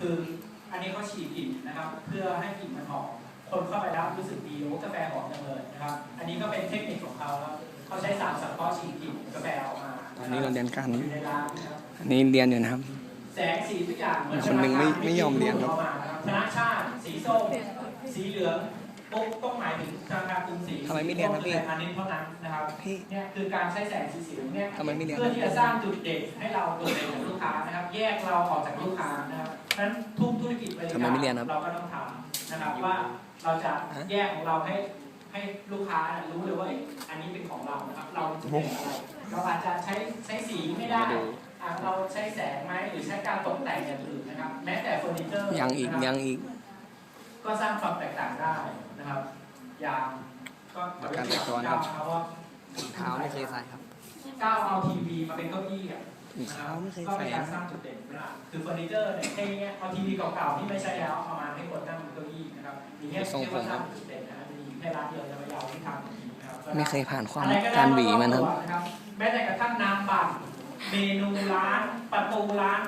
คืออันนี้เขาฉีดกลิ่นนะครับ เพื่อให้กลิ่นมันหอมคนเข้าไปแล้วรู้สึกดีโอ้กาแฟหอมจังเลยนะครับ อันนี้ก็เป็นเทคนิคของเขาครับเขาใช้สารสังเคราะห์ฉีดกลิ่นกาแฟออกมาอันนี้เราเรียนกันอยู่ในร้านนะครับอันนี้เรียนอยู่นะครับ แสงสีทุกอย่างเหมือนคนหนึ่งไม่ไม่ยอมเรียนครับธนาชาติสีส้มสีเหลืองปุ๊บต้องหมายถึงธนาคารกรุงศรีทำไมไม่เรียนนะพี่อันนี้เท่านั้นนะครับพี่เนี่ยคือการใช้แสงสีเสียงเนี่ยทำไมไม่เรียนเพื่อที่จะสร้างจุดเด่นให้เราโดดเด่น กับลูกค้านะครับแยกเราออกจากลูกค้านะครับเพราะฉะนั้นทุกธุรกิจบริการทำไมไม่เรียนครับเราก็ต้องทำนะครับว่าเราจะฮะแยกของเราให้ให้ลูกค้ารู้เลยว่าเอ้ยอันนี้เป็นของเรานะครับ เราจุดเด่นอะไรเราอาจจะใช้ใช้สีไม่ได้อะเราใช้แสงไหมหรือใช้การตกแต่งอย่างอื่นนะครับ แม้แต่เฟอร์นิเจอร์ยังอีกนะครับยังอีก ก็สร้างความแตกต่างได้นะครับอย่างก็ประกันตะกอนครับก้าวว่าเท้าไม่เคยใส่ครับก้าวเอาทีวีมาเป็นเก้าอี้อะ ถุงเท้าไม่เคยก็ใส่เป็นการนะสร้างจุดเด่นนะคือเฟอร์นิเจอร์เนี่ยแค่เนี้ยเอาทีวีเก่าๆที่ไม่ใช่แล้วเอามาให้คนนั่งบนเก้าอี้นะครับอย่างเงี้ยเรียกว่าสร้างจุดเด่นนะฮะมีแค่ร้านเดียวในระยะที่ทำอย่างนี้นะครับไม่เคยผ่านความอะไรก็ได้การหวีมันครับนะครับแม้แต่กระทั่งน้ำปั่นเมนูร้านประตูร้าน